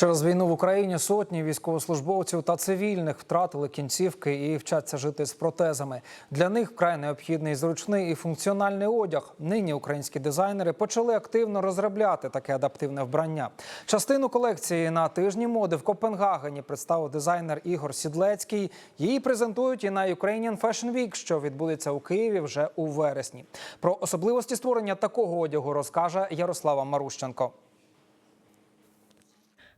Через війну в Україні сотні військовослужбовців та цивільних втратили кінцівки і вчаться жити з протезами. Для них вкрай необхідний зручний і функціональний одяг. Нині українські дизайнери почали активно розробляти таке адаптивне вбрання. Частину колекції на тижні моди в Копенгагені представив дизайнер Ігор Сідлецький. Її презентують і на Ukrainian Fashion Week, що відбудеться у Києві вже у вересні. Про особливості створення такого одягу розкаже Ярослава Марущенко.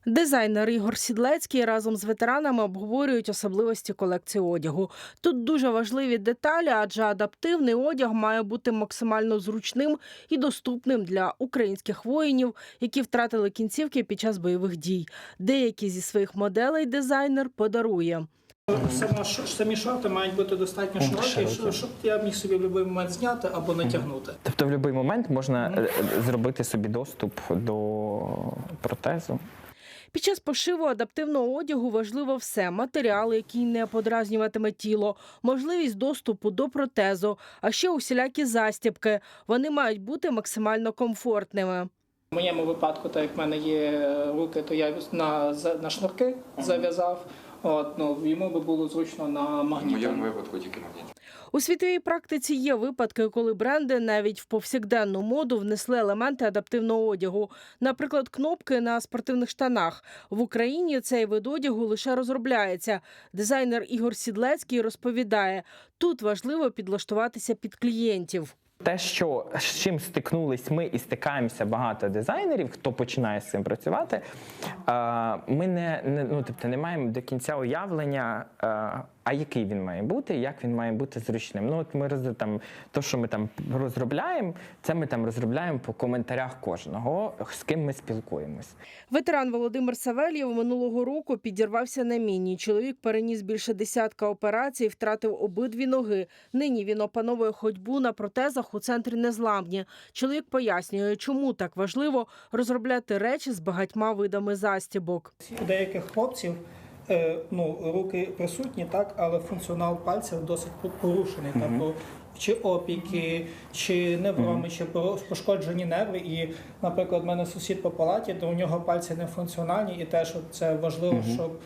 Дизайнер Ігор Сідлецький разом з ветеранами обговорюють особливості колекції одягу. Тут дуже важливі деталі, адже адаптивний одяг має бути максимально зручним і доступним для українських воїнів, які втратили кінцівки під час бойових дій. Деякі зі своїх моделей дизайнер подарує. Сама самі шорти мають бути достатньо широкі, щоб- щоб я міг собі в будь-який момент зняти або натягнути. Тобто в будь-який момент можна е, зробити собі доступ до протезу. Під час пошиву адаптивного одягу важливо все: матеріали, який не подразнюватиме тіло, можливість доступу до протезу, а ще усілякі застібки. Вони мають бути максимально комфортними. В моєму випадку, так як в мене є руки, то я на, за- на шнурки зав'язав. От, ну, йому би було зручно на В магніті. моєму випадку тільки магніт. У світовій практиці є випадки, коли бренди навіть в повсякденну моду внесли елементи адаптивного одягу, наприклад, кнопки на спортивних штанах. В Україні цей вид одягу лише розробляється. Дизайнер Ігор Сідлецький розповідає: тут важливо підлаштуватися під клієнтів. Те, що з чим стикнулись ми і стикаємося багато дизайнерів, хто починає з цим працювати, ми не, не ну тобто не маємо до кінця уявлення, а який він має бути, як він має бути зручним. Ну от ми роз там, то, що ми там розробляємо, це ми там розробляємо по коментарях кожного, з ким ми спілкуємось. Ветеран Володимир Савельєв минулого року підірвався на міні. Чоловік переніс більше десятка операцій, втратив обидві ноги. Нині він опановує ходьбу на протезах у центрі незламні. Чоловік пояснює, чому так важливо розробляти речі з багатьма видами застібок. У деяких хлопців ну, руки присутні, так, але функціонал пальців досить порушений. Mm -hmm. Тобто чи опіки, чи невроми, чи пошкоджені нерви. І, наприклад, в мене сусід по палаті, то у нього пальці не функціональні, і теж це важливо, щоб е,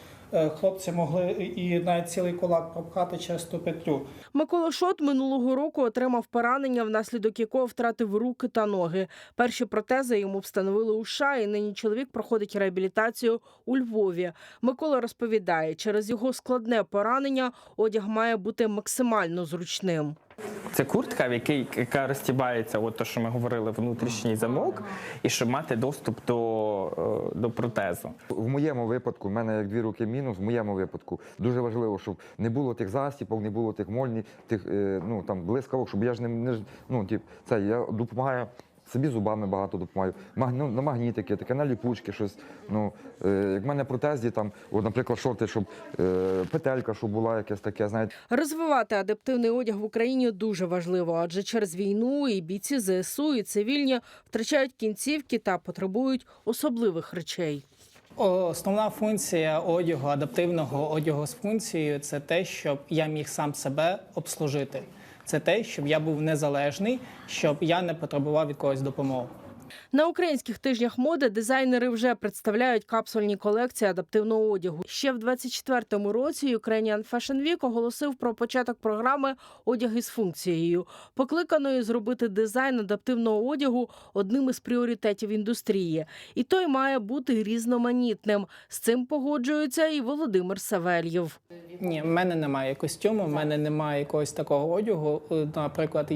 хлопці могли і навіть цілий кулак пропхати через ту петлю. Микола Шот минулого року отримав поранення, внаслідок якого втратив руки та ноги. Перші протези йому встановили у США, і нині чоловік проходить реабілітацію у Львові. Микола розповідає, через його складне поранення одяг має бути максимально зручним. Це куртка, в якій яка розтібається, от то, що ми говорили, внутрішній замок, і щоб мати доступ до, е, до протезу. В моєму випадку, в мене як дві руки мінус, в моєму випадку дуже важливо, щоб не було тих застіпок, не було тих мольні, тих е, ну там блискавок, щоб я ж не, не ну, тип, це я допомагаю. Собі зубами багато допомагаю. Маг, ну, на магнітики, таке на ліпучки, щось. Ну, е, як в мене протезі, там, от, наприклад, шорти, щоб е, петелька, щоб була якесь таке, знаєте. Розвивати адаптивний одяг в Україні дуже важливо, адже через війну і бійці ЗСУ, і цивільні втрачають кінцівки та потребують особливих речей. Основна функція одягу, адаптивного одягу з функцією це те, щоб я міг сам себе обслужити. Це те, щоб я був незалежний, щоб я не потребував від когось допомоги. На українських тижнях моди дизайнери вже представляють капсульні колекції адаптивного одягу. Ще в 24-му році Ukrainian Fashion Week оголосив про початок програми Одяг із функцією, покликаної зробити дизайн адаптивного одягу одним із пріоритетів індустрії. І той має бути різноманітним. З цим погоджується і Володимир Савельєв. Ні, в мене немає костюму, в мене немає якогось такого одягу. Е, Наприклад,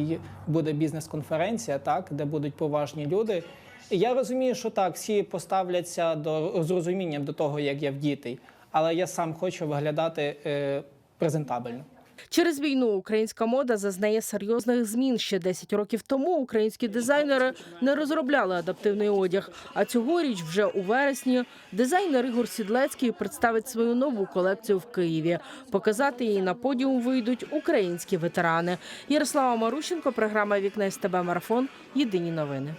буде бізнес-конференція, так, де будуть поважні люди. Я розумію, що так, всі поставляться до з розумінням до того, як я вдітий, але я сам хочу виглядати е, презентабельно. Через війну українська мода зазнає серйозних змін. Ще 10 років тому українські дизайнери не розробляли адаптивний одяг. А цьогоріч, вже у вересні, дизайнер Ігор Сідлецький представить свою нову колекцію в Києві. Показати її на подіум вийдуть українські ветерани. Ярослава Марущенко, програма Вікна СТБ Марафон. Єдині новини.